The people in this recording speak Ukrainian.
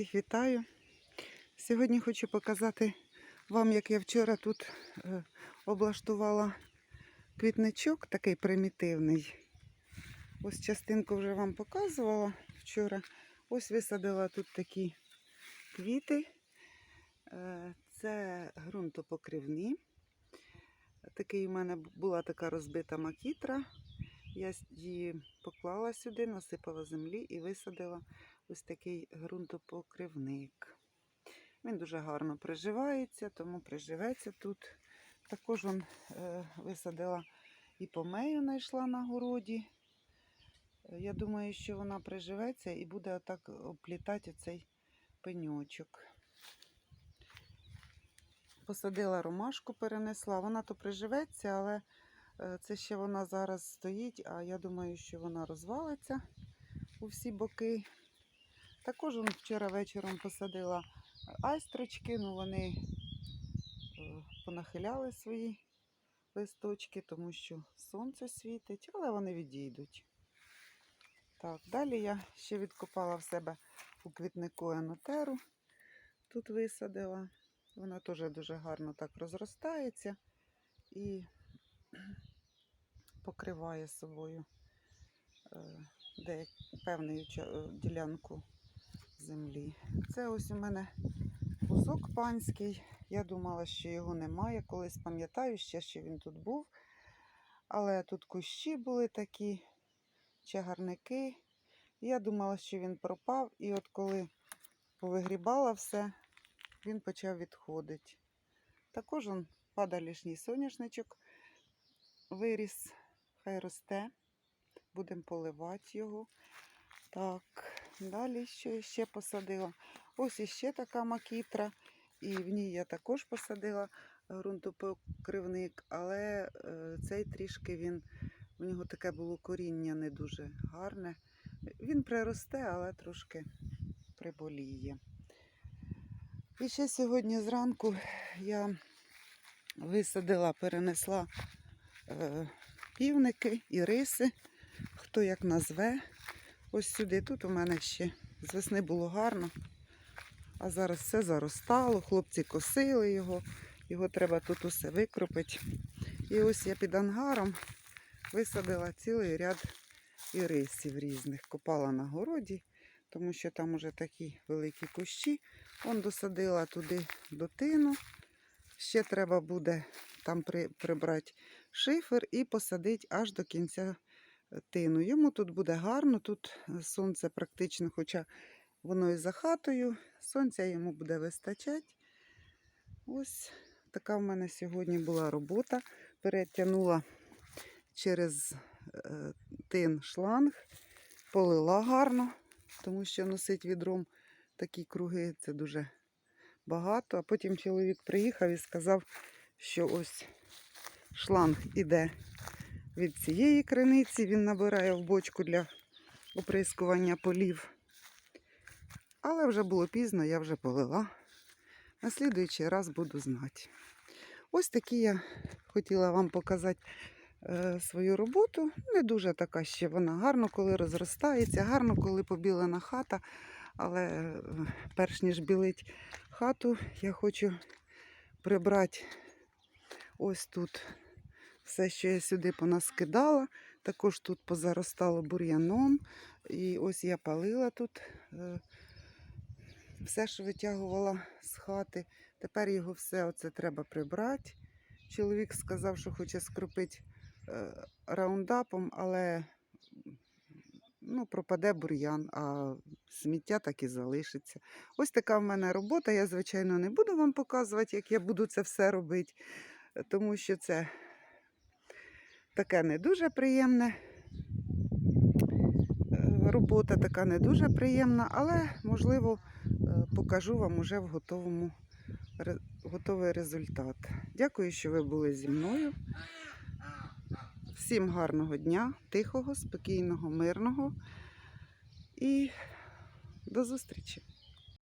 Всіх вітаю. Сьогодні хочу показати вам, як я вчора тут е, облаштувала квітничок, такий примітивний. Ось частинку вже вам показувала вчора. Ось висадила тут такі квіти. Е, Це ґрунтопокривні. Такий у мене була така розбита макітра. Я її поклала сюди, насипала землі і висадила ось такий ґрунтопокривник. Він дуже гарно приживається, тому приживеться тут. Також он, е, висадила і помею знайшла на городі. Е, Я думаю, що вона приживеться і буде отак оплітати цей пеньочок. Посадила ромашку, перенесла. Вона то приживеться, але це ще вона зараз стоїть, а я думаю, що вона розвалиться у всі боки. Також вчора вечором посадила айстрочки, ну вони е, понахиляли свої листочки, тому що сонце світить, але вони відійдуть. Так, далі я ще відкопала в себе у квітнику енотеру. Тут висадила. Вона теж дуже гарно так розростається і покриває собою е, певну е, ділянку землі. Це ось у мене кусок панський. Я думала, що його немає. Колись пам'ятаю ще, що він тут був. Але тут кущі були такі, чагарники. Я думала, що він пропав. І от коли повигрібала все, він почав відходити. Також он падалішній соняшничок виріс, хай росте. Будемо поливати його. Так, далі що ще посадила? Ось іще така макітра. І в ній я також посадила ґрунтопокривник, але е, цей трішки він, у нього таке було коріння не дуже гарне. Він приросте, але трошки приболіє. І ще сьогодні зранку я висадила, перенесла е, півники і риси, хто як назве. Ось сюди. Тут у мене ще з весни було гарно, а зараз все заростало, хлопці косили його, його треба тут усе викропити. І ось я під ангаром висадила цілий ряд ірисів різних. Копала на городі, тому що там уже такі великі кущі. Он досадила туди дотину. Ще треба буде там при, прибрати шифер і посадити аж до кінця е, тину. Йому тут буде гарно, тут е, сонце практично, хоча воно і за хатою, сонця йому буде вистачати. Ось така в мене сьогодні була робота. Перетягнула через е, тин шланг, полила гарно, тому що носить відром такі круги це дуже багато. А потім чоловік приїхав і сказав, що ось шланг іде від цієї криниці, він набирає в бочку для оприскування полів. Але вже було пізно, я вже полила. На раз буду знати. Ось такі я хотіла вам показати е, свою роботу. Не дуже така ще вона гарно, коли розростається, гарно, коли побілена хата. Але е, перш ніж білить хату, я хочу прибрати ось тут все, що я сюди понаскидала. Також тут позаростало бур'яном. І ось я палила тут е, все, що витягувала з хати. Тепер його все оце треба прибрати. Чоловік сказав, що хоче скропити е, раундапом, але ну, пропаде бур'ян, а сміття так і залишиться. Ось така в мене робота. Я, звичайно, не буду вам показувати, як я буду це все робити, тому що це таке не дуже приємне. е, Робота така не дуже приємна, але, можливо, е, покажу вам уже в готовому, готовий результат. Дякую, що ви були зі мною. Всім гарного дня, тихого, спокійного, мирного і до зустрічі!